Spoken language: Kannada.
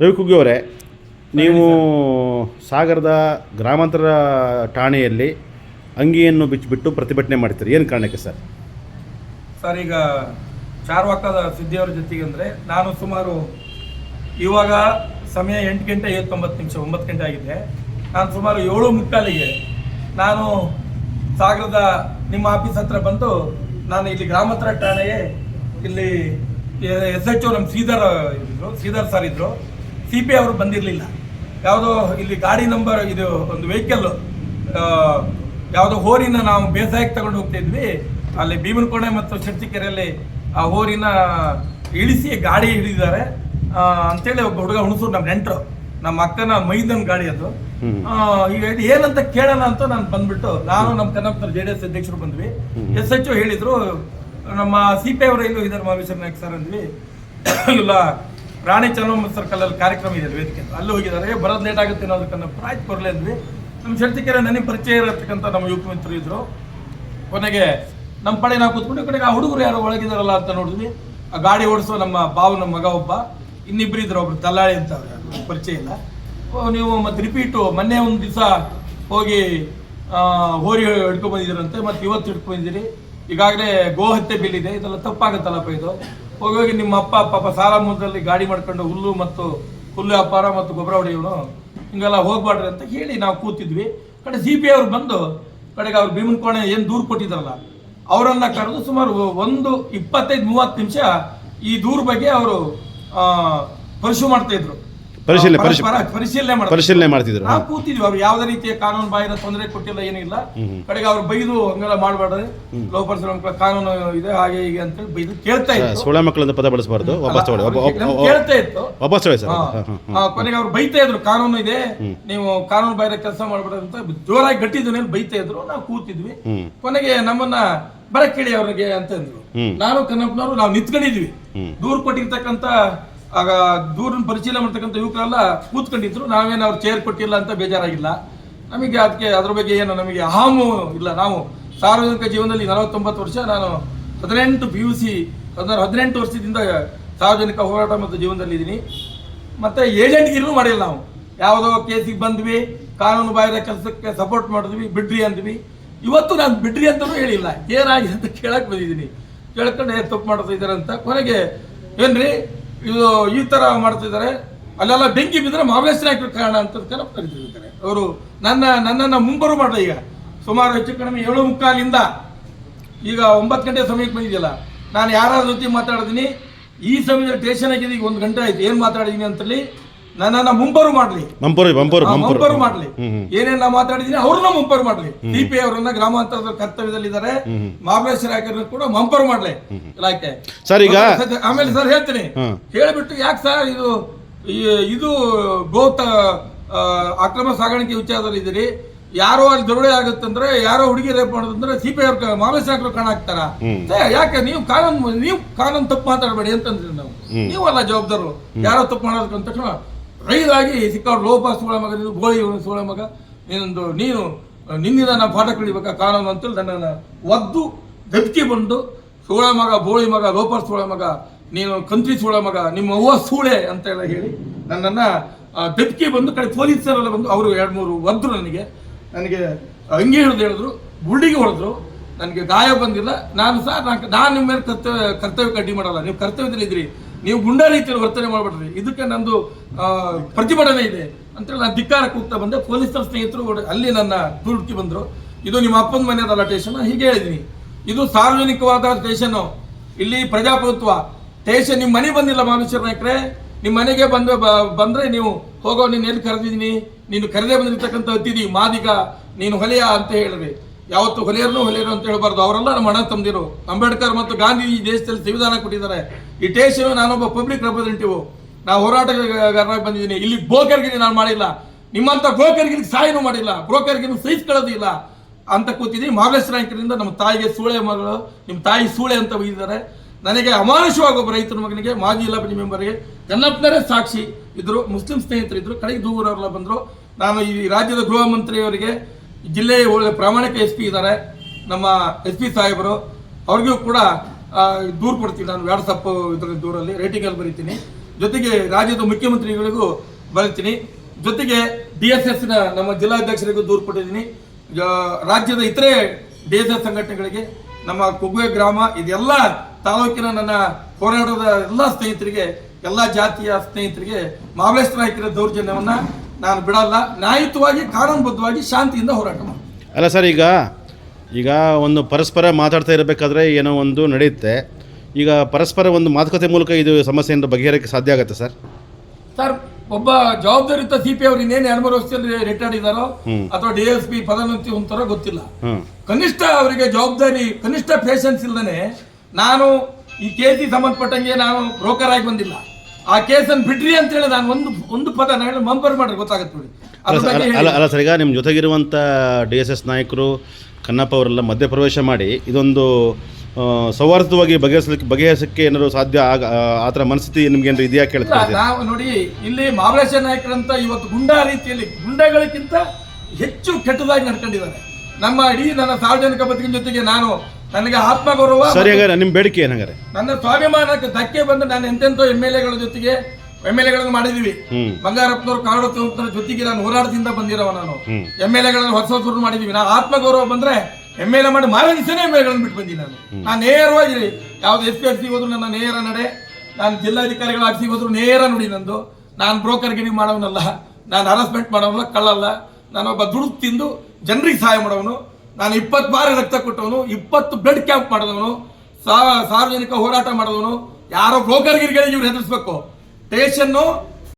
ರವಿಕುಗ್ಗಿ ಅವರೇ ನೀವು ಸಾಗರದ ಗ್ರಾಮಾಂತರ ಠಾಣೆಯಲ್ಲಿ ಅಂಗಿಯನ್ನು ಬಿಚ್ಚಿಬಿಟ್ಟು ಪ್ರತಿಭಟನೆ ಮಾಡ್ತೀರಿ. ಏನು ಕಾರಣಕ್ಕೆ ಸರ್? ಸರ್ ಈಗ ಚಾರ್ವಾಕದ ಸುದ್ದಿಯವರ ಜೊತೆಗೆ ಅಂದರೆ ನಾನು ಸುಮಾರು ಇವಾಗ ಸಮಯ ಎಂಟು ಗಂಟೆ ಐವತ್ತೊಂಬತ್ತು ನಿಮಿಷ ಒಂಬತ್ತು ಗಂಟೆ ಆಗಿದೆ. ನಾನು ಸುಮಾರು ಏಳು ಮುಕ್ಕಾಲಿಗೆ ನಾನು ಸಾಗರದ ನಿಮ್ಮ ಆಫೀಸ್ ಹತ್ರ ಬಂದು ನಾನು ಇಲ್ಲಿ ಗ್ರಾಮಾಂತರ ಠಾಣೆಗೆ ಇಲ್ಲಿ ಎಸ್ ಎಚ್ ಓ ನಮ್ಮ ಶ್ರೀಧರ್ ಇದ್ರು ಶ್ರೀಧರ್ ಸರ್ ಇದ್ರು. ಸಿ ಪಿ ಅವರು ಬಂದಿರಲಿಲ್ಲ. ಯಾವುದೋ ಇಲ್ಲಿ ಗಾಡಿ ನಂಬರ್ ಇದು ಒಂದು ವೆಹಿಕಲ್ಲು ಯಾವುದೋ ಹೋರಿನ ನಾವು ಬೇಸಾಯಕ್ಕೆ ತಗೊಂಡು ಹೋಗ್ತಾ ಇದ್ವಿ. ಅಲ್ಲಿ ಭೀಮನಕೋಣೆ ಮತ್ತು ಚರ್ಚಿಕೆರೆಯಲ್ಲಿ ಆ ಹೋರಿನ ಇಳಿಸಿ ಗಾಡಿ ಹಿಡಿದಿದ್ದಾರೆ. ಅಂತೇಳಿ ಒಬ್ಬ ಹುಡುಗ ಹುಣಸೂರು ನಮ್ಮ ನೆಂಟರು ನಮ್ಮ ಅಕ್ಕನ ಮೈದನ್ ಗಾಡಿ ಅದು. ಈಗ ಇದು ಏನಂತ ಕೇಳೋಣ ಅಂತ ನಾನು ಬಂದ್ಬಿಟ್ಟು ನಾನು ನಮ್ಮ ಕನ್ನಡ ಜೆ ಡಿ ಎಸ್ ಅಧ್ಯಕ್ಷರು ಬಂದ್ವಿ. ಎಸ್ ಎಚ್ ಹೇಳಿದ್ರು ನಮ್ಮ ಸಿ ಪಿ ಅವರು ಎಲ್ಲೂ ಇದ್ದಾರೆ ಮಹಾವೇಶ್ವರ ನಾಯ್ಕ ಸರ್ ಅಂದ್ವಿ. ಇಲ್ಲ ರಾಣಿ ಚೆನ್ನಮ್ಮ ಸರ್ಕಲ್ ಅಲ್ಲಿ ಕಾರ್ಯಕ್ರಮ ಇದೆ ವೇದಿಕೆ. ಅಲ್ಲಿ ಹೋಗಿದ್ದಾರೆ. "ಏ, ಬರೋದು ಲೇಟ್ ಆಗುತ್ತೆ ಅನ್ನೋದಕ್ಕೆ ಪ್ರಾಯ್ ಬರಲೇ ಅಂದ್ವಿ. ನಮ್ಮ ಶೆಟ್ಟಿಕೆರೆ ನನಗೆ ಪರಿಚಯ ಇರತಕ್ಕಂಥ ನಮ್ಮ ಯುವಕ ಮಿತ್ರರು ಇದ್ದರು ಕೊನೆಗೆ ನಮ್ಮ ಪಡೆ ನಾವು ಕೂತ್ಕೊಂಡು ಕಡೆಗೆ ಆ ಹುಡುಗರು ಯಾರು ಒಳಗಿದಾರಲ್ಲ ಅಂತ ನೋಡಿದ್ವಿ. ಆ ಗಾಡಿ ಓಡಿಸೋ ನಮ್ಮ ಬಾವನ ಮಗ ಒಬ್ಬ ಇನ್ನಿಬ್ರು ಇದ್ರು ಒಬ್ರು ದಲ್ಲಾಳಿ ಅಂತ ಪರಿಚಯ ಇಲ್ಲ. ನೀವು ಮತ್ತೆ ರಿಪೀಟು ಮೊನ್ನೆ ಒಂದು ದಿವಸ ಹೋಗಿ ಹೋರಿ ಹಿಡ್ಕೊಂಡ್ ಬಂದಿದ್ದೀರಂತೆ ಮತ್ತೆ ಇವತ್ತು ಹಿಡ್ಕೊಂಡಿದ್ದೀರಿ ಈಗಾಗಲೇ ಗೋ ಹತ್ಯೆ ಬಿಲ್ ಇದೆ ಇದೆಲ್ಲ ತಪ್ಪಾಗುತ್ತಲ್ಲಪ್ಪ ಇದು. ಹೋಗಿ ನಿಮ್ಮ ಅಪ್ಪ, ಪಾಪ ಸಾಲ ಮುಂದಲ್ಲಿ ಗಾಡಿ ಮಾಡ್ಕೊಂಡು ಹುಲ್ಲು ಮತ್ತು ಹುಲ್ಲು ವ್ಯಾಪಾರ ಮತ್ತು ಗೊಬ್ಬರ ಹೊಡೆಯೋನು, ಹಿಂಗೆಲ್ಲ ಹೋಗ್ಬಾಡ್ರಿ ಅಂತ ಹೇಳಿ ನಾವು ಕೂತಿದ್ವಿ. ಕಡೆ ಸಿ ಪಿ ಅವ್ರು ಬಂದು, ಕಡೆಗೆ ಅವ್ರು ಭೀಮನ್ ಕೋಣೆ ಏನು ದೂರು ಕೊಟ್ಟಿದ್ದಾರಲ್ಲ, ಅವರನ್ನು ಕರೆದು ಸುಮಾರು ಒಂದು ಇಪ್ಪತ್ತೈದು ಮೂವತ್ತು ನಿಮಿಷ ಈ ದೂರ ಬಗ್ಗೆ ಅವರು ಪರಿಶು ಮಾಡ್ತಾ ಇದ್ರು. ಪರಿಶೀಲನೆ- ಪರ- ಪರಿಶೀಲನೆ ಮಾಡ್ತಾರೆ. ಪರಿಶೀಲನೆ ಮಾಡ್ತಿದ್ರು. ನಾವು ಕೂತಿದ್ವಿ ಅವ್ರು ಯಾವ್ದೇ ರೀತಿಯ ಕಾನೂನು ಬಾಹಿರ ತೊಂದರೆ ಕೊಟ್ಟಿಲ್ಲ ಏನಿಲ್ಲ. ಕಡೆಗೆ ಅವ್ರು ಬೈದು ಹಂಗೆಲ್ಲ ಮಾಡಬೇಡ್ರಿ ಲೋಪರ್ಸ್ ಕಾನೂನು ಇದೆ ಹಾಗೆ ಹೀಗೆ ಅಂತ ಬೈದು ಕೇಳ್ತಾ ಇತ್ತು ಸೋಳೆ ಮಕ್ಕಳಿಂದ ಪದ ಬಳಸಬಾರ್ದು. ವಾಪಸ್ ತಗೊಳ್ಳಿ. ಒಬ್ಬ- ಒಬ್ಬ- ನಮ್ಗೆ ಒಬ್ಬ- ಕೇಳ್ತಾ ಇತ್ತು. ವಾಪಸ್ ತಗೊಳ್ಳಿ ಸರ್. ಹಾ. ಹಾಂ ಹಾಂ ಆ, ಕೊನೆಗೆ ಅವ್ರು ಬೈತಾ ಇದ್ರು ಕಾನೂನು ಇದೆ ನೀವು ಕಾನೂನು ಬಾಹಿರ ಕೆಲಸ ಮಾಡ್ಬೇಡ ಅಂತ ಜೋರಾಗಿ ಗಟ್ಟಿದ್ದು ಬೈತಾ ಇದ್ರು. ನಾವು ಕೂತಿದ್ವಿ. ಕೊನೆಗೆ ನಮ್ಮನ್ನ ಬರಕ್ಕೇಳಿ ಅವ್ರಿಗೆ ಅಂತಂದ್ರು ಹ್ಮ್. ನಾನು ಕನ್ನಪ್ಪನವರು ನಾವು ನಿಂತ್ಕೊಂಡಿದ್ವಿ. ಹ್ಮ್. ದೂರ ಕೊಟ್ಟಿರ್ತಕ್ಕಂಥ ಆಗ ದೂರನ ಪರಿಶೀಲನೆ ಮಾಡ್ತಕ್ಕಂಥ ಯುವಕರೆಲ್ಲ ಕೂತ್ಕೊಂಡಿದ್ರು, ನಾವೇನು ಅವ್ರು ಚೇರ್ ಕೊಟ್ಟಿಲ್ಲ ಅಂತ ಬೇಜಾರಾಗಿಲ್ಲ. ನಮಗೆ ಅದಕ್ಕೆ ಅದ್ರ ಬಗ್ಗೆ ಏನು ನಮಗೆ ಅಹಾಮು ಇಲ್ಲ. ನಾವು ಸಾರ್ವಜನಿಕ ಜೀವನದಲ್ಲಿ ನಲವತ್ತೊಂಬತ್ತು ವರ್ಷ ನಾನು ಹದಿನೆಂಟು ಪಿ ಯು ಸಿ ಹದಿನೆಂಟು ವರ್ಷದಿಂದ ಸಾರ್ವಜನಿಕ ಹೋರಾಟ ಮತ್ತು ಜೀವನದಲ್ಲಿ ಇದ್ದೀನಿ. ಮತ್ತೆ ಏಜೆಂಟ್ಗಿರೂ ಮಾಡಿಲ್ಲ ನಾವು. ಯಾವುದೋ ಕೇಸಿಗೆ ಬಂದ್ವಿ, ಕಾನೂನು ಬಾಹಿರ ಕೆಲಸಕ್ಕೆ ಸಪೋರ್ಟ್ ಮಾಡಿದ್ವಿ, ಬಿಡ್ರಿ ಅಂದ್ವಿ. ಇವತ್ತು ನಾನು ಬಿಡ್ರಿ ಅಂತಲೂ ಹೇಳಿಲ್ಲ. ಏನಾಗಿದೆ ಅಂತ ಕೇಳಕ್ಕೆ ಬಂದಿದ್ದೀನಿ. ಕೇಳ್ಕೊಂಡು ತಪ್ಪು ಮಾಡ್ತಾ ಇದ್ದಾರೆ ಅಂತ. ಕೊನೆಗೆ ಏನ್ರಿ? ಇದು ಈ ತರ ಮಾಡ್ತಿದ್ದಾರೆ. ಅಲ್ಲೆಲ್ಲ ಬೆಂಕಿ ಬಿದ್ದರೆ ಮಾವೇಶ್ ಹಾಕಿ ಕಾರಣ ಅಂತ ಕರಿತಿರ್ತಾರೆ ಅವರು ನನ್ನ, ನನ್ನನ್ನು ಮುಂಬರು ಮಾಡಿದೆ ಈಗ. ಸುಮಾರು ಹೆಚ್ಚು ಕಡಿಮೆ ಏಳು ಮುಕ್ಕಾಲಿಂದ ಈಗ ಒಂಬತ್ತು ಗಂಟೆ ಸಮಯಕ್ಕೆ ಬಂದಿದೆಯಲ್ಲ, ನಾನು ಯಾರ ಜೊತೆ ಮಾತಾಡಿದ್ದೀನಿ? ಈ ಸಮಯದಲ್ಲಿ ಟೇಷನ್ ಆಗಿದೆ ಒಂದು ಗಂಟೆ ಆಯ್ತು. ಏನು ಮಾತಾಡಿದ್ದೀನಿ ಅಂತೇಳಿ ನನ್ನನ್ನು ಮುಂಪರು ಮಾಡ್ಲಿ. ಮಂಪರು ಮುಂಬರು ಮಾಡ್ಲಿ. ಏನೇನ ಮಾತಾಡಿದೀನಿ ಅವ್ರನ್ನ ಮುಂಪರು ಮಾಡ್ಲಿ. ಡಿ ಪಿ ಅವರನ್ನ ಗ್ರಾಮಾಂತರದ ಕರ್ತವ್ಯದಲ್ಲಿದ್ದಾರೆ. ಇದಾರೆ ಮಹಾಬಲೇಶ್ವರ ಹಾಕಿದ್ರು ಕೂಡ ಮಂಪರು ಮಾಡ್ಲಿ. ಇಲಾಖೆ. ಸರ್ ಈಗ ಆಮೇಲೆ ಸರ್ ಹೇಳ್ತೀನಿ. ಹೇಳ್ಬಿಟ್ಟು ಯಾಕೆ ಸರ್ ಇದು ಇದು ಗೋತ ಅಕ್ರಮ ಸಾಗಾಣಿಕೆ ವಿಚಾರದಲ್ಲಿ ಇದ್ದೀರಿ ಯಾರೋ ಅಲ್ಲಿ ದರೋಡೆ ಆಗುತ್ತಂದ್ರೆ ಯಾರೋ ಹುಡುಗಿ ರೇಪ್ ಮಾಡೋದಂದ್ರೆ ಸಿ ಪಿ ಅವ್ರ ಮಾವೇಶ್ ಕಣ ಹಾಕ್ತಾರ ಯಾಕೆ ನೀವು ಕಾನೂನು ನೀವು ಕಾನೂನು ತಪ್ಪು ಮಾತಾಡಬೇಡಿ ಅಂತಂದ್ರೆ ನಾವು. ನೀವಲ್ಲ ಜವಾಬ್ದಾರರು. ಯಾರೋ ತಪ್ಪು ಮಾಡೋದಕ್ಕೆ ರೈದಾಗಿ ಸಿಕ್ಕವ್ರು ಲೋಪ ಸೋಳ ಮಗ, ನೀನು ಗೋಳಿ ಸೋಳ ಮಗ, ನೀನೊಂದು, ನೀನು ನಿನ್ನಿಂದ ನಾನು ಪಾಠ ಕಳಿಬೇಕ ಕಾನೂನು ಅಂತೇಳಿ ನನ್ನನ್ನು ಒದ್ದು ಗದ್ಕೆ ಬಂದು ಸೋಳ ಮಗ, ಬೋಳಿ ಮಗ, ಲೋಪ ಸೋಳ ಮಗ, ನೀನು ಕಂತ್ರಿ ಸೋಳ ಮಗ, ನಿಮ್ಮ ಅವ್ವ ಸೂಳೆ ಅಂತ ಎಲ್ಲ ಹೇಳಿ ನನ್ನನ್ನು ಬೆದಕಿ ಬಂದು ಕಡೆ ಪೊಲೀಸರೆಲ್ಲ ಬಂದು ಅವರು ಎರಡು ಮೂರು ಒದ್ರು ನನಗೆ. ನನಗೆ ಹಂಗೆ ಹಿಡಿದು ಹೇಳಿದ್ರು ಗುಂಡಿಗೆ ಹೊಡೆದ್ರು, ನನಗೆ ಗಾಯ ಬಂದಿಲ್ಲ. ನಾನು ಸಹ ನಾನು ನಾನು ನಿಮ್ಮ ಮೇಲೆ ಕರ್ತವ್ಯ, ಕರ್ತವ್ಯಕ್ಕೆ ಅಡ್ಡಿ ಮಾಡಲ್ಲ. ನೀವು ಕರ್ತವ್ಯದಲ್ಲಿ ಇದ್ರಿ ನೀವು ಗುಂಡ ರೀತಿಯಲ್ಲಿ ವರ್ತನೆ ಮಾಡಬೇಡ್ರಿ ಇದಕ್ಕೆ ನಂದು ಪ್ರತಿಭಟನೆ ಇದೆ ಅಂತೇಳಿ ನಾನು ಧಿಕ್ಕಾರ ಕೂಗ್ತಾ ಬಂದೆ. ಪೊಲೀಸರ ಸ್ನೇಹಿತರು ಅಲ್ಲಿ ನನ್ನ ದೂರುಕಿ ಬಂದರು. ಇದು ನಿಮ್ಮ ಅಪ್ಪನ ಮನೆಯದಲ್ಲ ಸ್ಟೇಷನ್ ಹೀಗೆ ಹೇಳಿದ್ದೀನಿ ಇದು ಸಾರ್ವಜನಿಕವಾದ ಸ್ಟೇಷನ್. ಇಲ್ಲಿ ಪ್ರಜಾಪ್ರಭುತ್ವ. ಸ್ಟೇಷನ್ ನಿಮ್ಮ ಮನೆ ಬಂದಿಲ್ಲ ಮಾನುಷ್ಯರ ನಾಯಕ್ರೆ. ನಿಮ್ಮ ಮನೆಗೆ ಬಂದ ಬಂದ್ರೆ ನೀವು ಹೋಗೋ, ನೀನು ಎಲ್ಲಿ ಕರೆದಿದ್ದೀನಿ? ನೀನು ಕರೆದೇ ಬಂದಿರ್ತಕ್ಕಂಥ ಅತಿಥಿ ಮಾದಿಗ, ನೀನು ಹೊಲೆಯ ಅಂತ ಹೇಳಿದ್ರಿ ಯಾವತ್ತು ಹೊಲಿಯರ್ನು ಹೊಲಿಯರು ಅಂತ ಹೇಳಬಾರ್ದು. ಅವರೆಲ್ಲ ನಮ್ಮ ಅಣ್ಣ ತಮ್ಮದಿರು. ಅಂಬೇಡ್ಕರ್ ಮತ್ತು ಗಾಂಧಿ ಈ ದೇಶದಲ್ಲಿ ಸಂವಿಧಾನ ಕೊಟ್ಟಿದ್ದಾರೆ. ಈ ಸ್ಟೇಷನ್ ನಾನೊಬ್ಬ ಪಬ್ಲಿಕ್ ರೆಪ್ರೆಸೆಂಟೇಟಿವ್ ನಾ ಹೋರಾಟಗಾರರಾಗಿ ಬಂದಿದ್ದೀನಿ. ಇಲ್ಲಿ ಬ್ರೋಕರ್ಗಿರಿ ನಾನು ಮಾಡಿಲ್ಲ. ನಿಮ್ಮಂತ ಬ್ರೋಕರ್ಗಿನ ಸಹಾಯನೂ ಮಾಡಿಲ್ಲ. ಬ್ರೋಕರ್ಗಿನ ಸಹಿಸ್ಕೊಳ್ಳೋದು ಇಲ್ಲ ಅಂತ ಕೂತಿದ್ದೀನಿ. ಮಾರ್ಲೆಸ್ ರ್ಯಾಂಕರಿಂದ ನಮ್ಮ ತಾಯಿಗೆ ಸೂಳೆ ಮಗಳು, ನಿಮ್ಮ ತಾಯಿ ಸೂಳೆ ಅಂತ ಬೈದಿದ್ದಾರೆ ನನಗೆ ಅಮಾನುಷವಾಗಿ ಒಬ್ಬ ರೈತರ ಮಗನಿಗೆ, ಮಾಜಿ ಇಲಾಖೆ ಮೆಂಬರ್ಗೆ ಕನ್ನಪ್ಪನರೇ ಸಾಕ್ಷಿ ಇದ್ರು. ಮುಸ್ಲಿಂ ಸ್ನೇಹಿತರು ಇದ್ರು ಕಡೆಗೆ ದೂರವರೆಲ್ಲ ಬಂದರು. ನಾನು ಈ ರಾಜ್ಯದ ಗೃಹ ಮಂತ್ರಿಯವರಿಗೆ ಜಿಲ್ಲೆಯ ಒಳ್ಳೆ ಪ್ರಾಮಾಣಿಕ ಎಸ್ ಪಿ ಇದ್ದಾರೆ. ನಮ್ಮ ಎಸ್ ಪಿ ಸಾಹೇಬರು, ಅವ್ರಿಗೂ ಕೂಡ ದೂರು ಕೊಡ್ತೀನಿ ನಾನು ವಾಟ್ಸಪ್ ಇದರಲ್ಲಿ ದೂರಲ್ಲಿ ರೇಟಿಂಗಲ್ಲಿ ಬರೀತೀನಿ. ಜೊತೆಗೆ ರಾಜ್ಯದ ಮುಖ್ಯಮಂತ್ರಿಗಳಿಗೂ ಬರೀತೀನಿ. ಜೊತೆಗೆ ಡಿ ಎಸ್ ಎಸ್ನ ನಮ್ಮ ಜಿಲ್ಲಾಧ್ಯಕ್ಷರಿಗೂ ದೂರು ಕೊಟ್ಟಿದ್ದೀನಿ. ರಾಜ್ಯದ ಇತರೆ ಡಿ ಎಸ್ ಎಸ್ ಸಂಘಟನೆಗಳಿಗೆ, ನಮ್ಮ ಕುಗ್ವೆ ಗ್ರಾಮ, ಇದೆಲ್ಲ ತಾಲೂಕಿನ ನನ್ನ ಹೋರಾಟದ ಎಲ್ಲ ಸ್ನೇಹಿತರಿಗೆ, ಎಲ್ಲ ಜಾತಿಯ ಸ್ನೇಹಿತರಿಗೆ ಮಹಾಬಲೇಶ್ವರ ನಾಯಕರ ದೌರ್ಜನ್ಯವನ್ನ ನಾನು ಬಿಡಲ್ಲ. ನ್ಯಾಯಯುತವಾಗಿ ಕಾನೂನುಬದ್ಧವಾಗಿ ಶಾಂತಿಯಿಂದ ಹೋರಾಟ ಮಾಡ್ತೀನಿ ಅಲ್ಲ ಸರ್ ಈಗ ಈಗ ಒಂದು ಪರಸ್ಪರ ಮಾತಾಡ್ತಾ ಇರಬೇಕಾದ್ರೆ ಏನೋ ಒಂದು ನಡೆಯುತ್ತೆ. ಈಗ ಪರಸ್ಪರ ಒಂದು ಮಾತುಕತೆ ಮೂಲಕ ಇದು ಸಮಸ್ಯೆಯನ್ನು ಬಗೆಹರಕ್ಕೆ ಸಾಧ್ಯ ಆಗುತ್ತೆ ಸರ್? ಸರ್ ಒಬ್ಬ ಜವಾಬ್ದಾರಿಯುತ ಸಿ ಪಿ ಅವ್ರು ಇನ್ನೇನು ಎರಡು ಮೂರು ವರ್ಷದಲ್ಲಿ ರಿಟೈರ್ಡ್ ಇದ್ದಾರೋ ಅಥವಾ ಡಿ ಎಸ್ ಪಿ ಪದೋನ್ನತಿ ಹೊಂತಾರೋ ಗೊತ್ತಿಲ್ಲ. ಕನಿಷ್ಠ ಅವರಿಗೆ ಜವಾಬ್ದಾರಿ ಕನಿಷ್ಠ ಪೇಷನ್ಸ್ ಇಲ್ಲದೆ ನಾನು ಈ ಕೇಸಿಗೆ ಸಂಬಂಧಪಟ್ಟಂಗೆ ನಾನು ಬ್ರೋಕರ್ ಆಗಿ ಬಂದಿಲ್ಲ. ಆ ಕೇಸನ್ನು ಬಿಡ್ರಿ ಅಂತ ಹೇಳಿ ನಾನು ಒಂದು ಒಂದು ಪದ ನಾನು ಹೇಳಿ ಮಂಪರ್ ಮಾಡ್ರಿ ಗೊತ್ತಾಗುತ್ತೆ ನೋಡಿ ಅಲ್ಲ ಅಲ್ಲ ಸರ್ ಈಗ ನಿಮ್ಮ ಜೊತೆಗಿರುವಂಥ ಡಿ ಎಸ್ ಎಸ್ ನಾಯಕರು ಕನ್ನಪ್ಪ ಅವರೆಲ್ಲ ಮಧ್ಯಪ್ರವೇಶ ಮಾಡಿ ಇದೊಂದು ಸೌಹಾರ್ದವಾಗಿ ಬಗೆಹರಿಸಲಿಕ್ಕೆ ಬಗೆಹರಿಸಕ್ಕೆ ಏನಾದ್ರು ಸಾಧ್ಯ ಆಗ ಆ- ಥರ ಮನಸ್ಥಿತಿ ನಿಮ್ಗೆ ಏನಾದ್ರು ಇದೆಯಾ ಕೇಳ್ತಾರೆ ಕೇಳ್ತಾ ನಾವು ನೋಡಿ ಇಲ್ಲಿ ಮಹಾಬಲೇಶ್ವರ ನಾಯಕರಂತ ಇವತ್ತು ಗುಂಡಾ ರೀತಿಯಲ್ಲಿ ಗುಂಡಗಳಿಗಿಂತ ಹೆಚ್ಚು ಕೆಟ್ಟದಾಗಿ ನಡ್ಕೊಂಡಿದ್ದಾರೆ. ನಮ್ಮ ಇಡೀ ನನ್ನ ಸಾರ್ವಜನಿಕ ಬದುಕಿನ ಜೊತೆಗೆ ನಾನು ನನಗೆ ಆತ್ಮಗೌರವ ಸರಿ ಹಾಗಾದ್ರೆ ನಿಮ್ಮ ಬೇಡಿಕೆ ಏನಂಗಾರೆ ನನ್ನ ಸ್ವಾಭಿಮಾನಕ್ಕೆ ಧಕ್ಕೆ ಬಂದು ನಾನು ಎಂತೆಂತೋ ಎಂ ಎಲ್ ಎಗಳ ಜೊತೆಗೆ ಎಂ ಎಲ್ ಎಗಳನ್ನು ಮಾಡಿದೀವಿ ಬಂಗಾರಪ್ಪನವರು ಕಾರಣ ಜೊತೆಗೆ ನಾನು ಹೋರಾಟದಿಂದ ಬಂದಿರವ ನಾನು. ಎಂ ಎಂ ಎಲ್ ಎಗಳನ್ನು ಹೊಸ ಹೊಸ ಮಾಡಿದೀವಿ ನಾನು ಆತ್ಮಗೌರವ ಬಂದ್ರೆ ಎಂ ಎಲ್ ಎ ಮಾಡಿ ಮಾರನೇ ದಿವಸನೇ ಎಂ ಎಲ್ ಬಿಟ್ಟು ಬಂದಿ ನಾನು. ನಾನು ನೇರವಾಗಿ ಯಾವ್ದು ಎಸ್ ಪಿ ಎಫ್ ಸಿ ಹೋದ್ರು ನನ್ನ ನೇರ ನಡೆ ನಾನು ಜಿಲ್ಲಾಧಿಕಾರಿಗಳ ಆಫೀಸಿಗೆ ಹೋದ್ರು ನೇರ ನುಡಿ ನಂದು. ನಾನು ಬ್ರೋಕರ್ ಗಿರಿ ಮಾಡೋನಲ್ಲ ನಾನು ಹರಾಸ್ಮೆಂಟ್ ಮಾಡೋನಲ್ಲ ಕಳ್ಳಲ್ಲ. ನಾನೊಬ್ಬ ದುಡ್ದು ತಿಂದು ಜನರಿಗೆ ಸಹಾಯ ಮಾಡೋನು ನಾನು ಇಪ್ಪತ್ತು ಬಾರಿ ರಕ್ತ ಕೊಟ್ಟವನು, ಇಪ್ಪತ್ತು ಬ್ಲಡ್ ಕ್ಯಾಂಪ್ ಮಾಡಿದವನು ಸಾರ್ವಜನಿಕ ಹೋರಾಟ ಮಾಡಿದವನು, ಯಾರೋ ಬ್ರೋಕರ್ಗಿರ್ಗಳಿಗೆ ಇವ್ರು ಹೆದರಿಸ್ಬೇಕು. ಸ್ಟೇಷನ್ನು